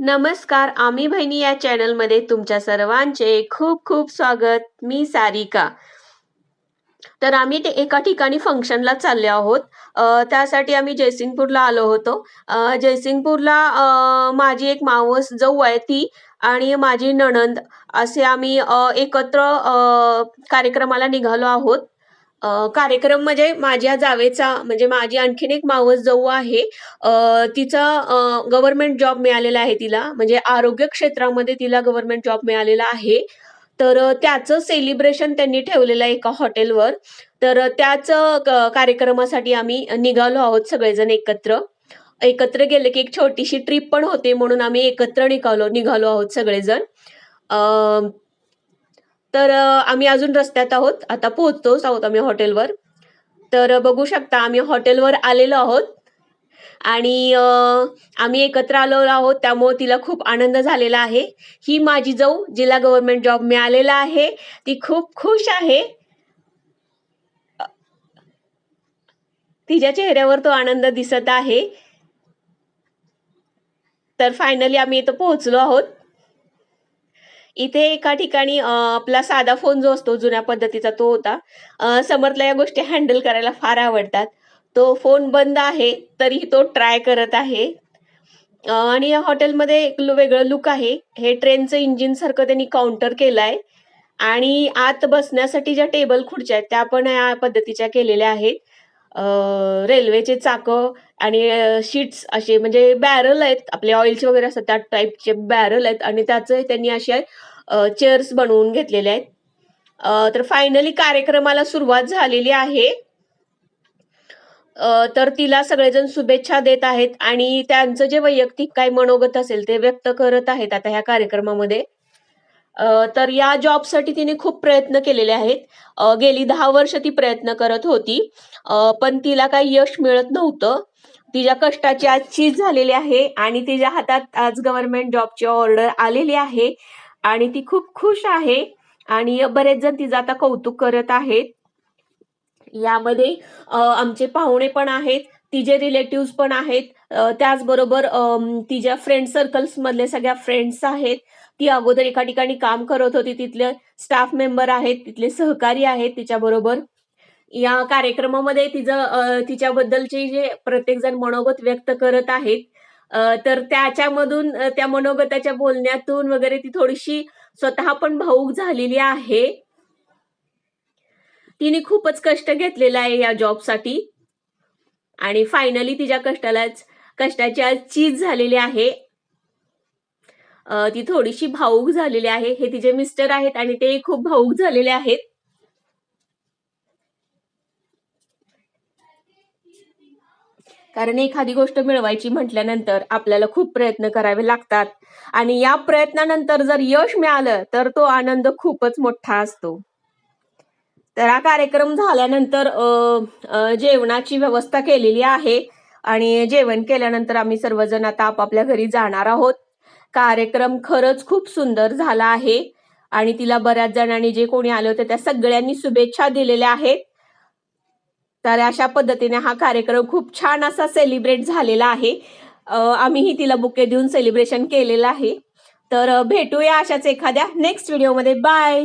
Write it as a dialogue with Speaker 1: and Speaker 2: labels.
Speaker 1: नमस्कार आम्ही बहिणी या चॅनलमध्ये तुमच्या सर्वांचे खूप खूप स्वागत. मी सारिका. तर आम्ही ते एका ठिकाणी फंक्शनला चालले आहोत. त्यासाठी आम्ही जयसिंगपूरला आलो होतो. जयसिंगपूरला माझी एक मावस जाऊ आहे ती आणि माझी नणंद. असे आम्ही एकत्र कार्यक्रमाला निघालो आहोत. कार्यक्रम म्हणजे माझ्या जावेचा म्हणजे माझी आणखीन एक मावस जाऊ आहे. तिचा गव्हर्नमेंट जॉब मिळालेला आहे तिला म्हणजे आरोग्य क्षेत्रामध्ये तिला गव्हर्नमेंट जॉब मिळालेला आहे. तर त्याचं सेलिब्रेशन त्यांनी ठेवलेलं आहे एका हॉटेलवर तर त्याच क- कार्यक्रमासाठी आम्ही निघालो आहोत सगळेजण एकत्र. एकत्र गेले की एक छोटीशी ट्रिप पण होते म्हणून आम्ही एकत्र निघालो निघालो आहोत सगळेजण. तर आम्ही अजून रस्त्यात आहोत. आता पोहोचतोच आहोत आम्ही हॉटेलवर. तर बघू शकता आम्ही हॉटेलवर आलेलो आहोत. आणि आम्ही एकत्र आलो आहोत त्यामुळे तिला खूप आनंद झालेला आहे. ही माझी जाऊ जिला गव्हर्नमेंट जॉब मिळालेला आहे. ती खूप खुश आहे. तिच्या चेहऱ्यावर तो आनंद दिसत आहे. तर फायनली आम्ही इथं पोहोचलो आहोत. इथे एका ठिकाणी आपला साधा फोन जो असतो जुन्या पद्धतीचा तो होता. समर्थला या गोष्टी हँडल करायला फार आवडतात. तो फोन बंद आहे तरीही तो ट्राय करत आहे. आणि या हॉटेलमध्ये एक लु- वेगळं लुक आहे. हे ट्रेनचं इंजिन सारखं त्यांनी काउंटर केलंय. आणि आत बसण्यासाठी ज्या टेबल खुर्च्या आहेत त्या पण या पद्धतीच्या केलेल्या आहेत. रेल्वेचे चाकं आणि शीट्स असे म्हणजे बॅरल आहेत आपले ऑइलचे वगैरे असतात त्या टाईपचे बॅरल आहेत आणि त्याचं त्यांनी असे चेअर्स बनवून घेतलेले आहेत. तर फायनली कार्यक्रमाला सुरुवात झालेली आहे. तर तिला सगळेजण शुभेच्छा देत आहेत आणि त्यांचं जे वैयक्तिक काही मनोगत असेल ते व्यक्त करत आहेत आता ह्या कार्यक्रमामध्ये. तर या जॉबसाठी तिने खूप प्रयत्न केलेले आहेत. गेली दहा वर्ष ती प्रयत्न करत होती. पण तिला काही यश मिळत नव्हतं. तिच्या कष्टाची आज चीज झालेली आहे आणि तिच्या हातात आज गव्हर्नमेंट जॉबची ऑर्डर आलेली आहे. आणि ती खूप खुश आहे आणि बरेच जण तिचं आता कौतुक करत आहेत. यामध्ये आमचे पाहुणे पण आहेत तिचे रिलेटिव्ह पण आहेत. त्याचबरोबर तिच्या फ्रेंड सर्कल्स मधले सगळ्या फ्रेंड्स आहेत. ती अगोदर एका ठिकाणी काम करत होती. तिथले स्टाफ मेंबर आहेत तिथले सहकारी आहेत तिच्याबरोबर. या कार्यक्रमामध्ये तिचं तिच्याबद्दलचे जे प्रत्येक जण मनोगत व्यक्त करत आहेत तर त्याच्यामधून त्या मनोगताच्या बोलण्यातून वगैरे ती थोडीशी स्वतः पण भावूक झालेली आहे. तिने खूपच कष्ट घेतलेला आहे या जॉबसाठी. आणि फायनली तिच्या कष्टालाच कष्टाची आज चीज झालेली आहे. ती थोडीशी भावूक झालेली आहे. हे तिचे मिस्टर आहेत आणि ते खूप भाऊक झालेले आहेत. कारण एखादी गोष्ट मिळवायची म्हटल्यानंतर आपल्याला खूप प्रयत्न करावे लागतात. आणि या प्रयत्नानंतर जर यश मिळालं तर तो आनंद खूपच मोठा असतो. तर हा कार्यक्रम झाल्यानंतर जेवणाची व्यवस्था केलेली आहे. आणि जेवण केल्यानंतर आम्ही सर्वजण आता आपापल्या घरी जाणार आहोत. कार्यक्रम खरंच खूप सुंदर झाला आहे. आणि तिला बऱ्याच जणांनी जे कोणी आले होते त्या सगळ्यांनी शुभेच्छा दिलेल्या आहेत. तर अशा पद्धतीने हा कार्यक्रम खूप छान असा सेलिब्रेट झालेला आहे. आम्हीही तिला बुके देऊन सेलिब्रेशन केलेलं आहे. तर भेटूया अशाच एखाद्या नेक्स्ट व्हिडिओमध्ये बाय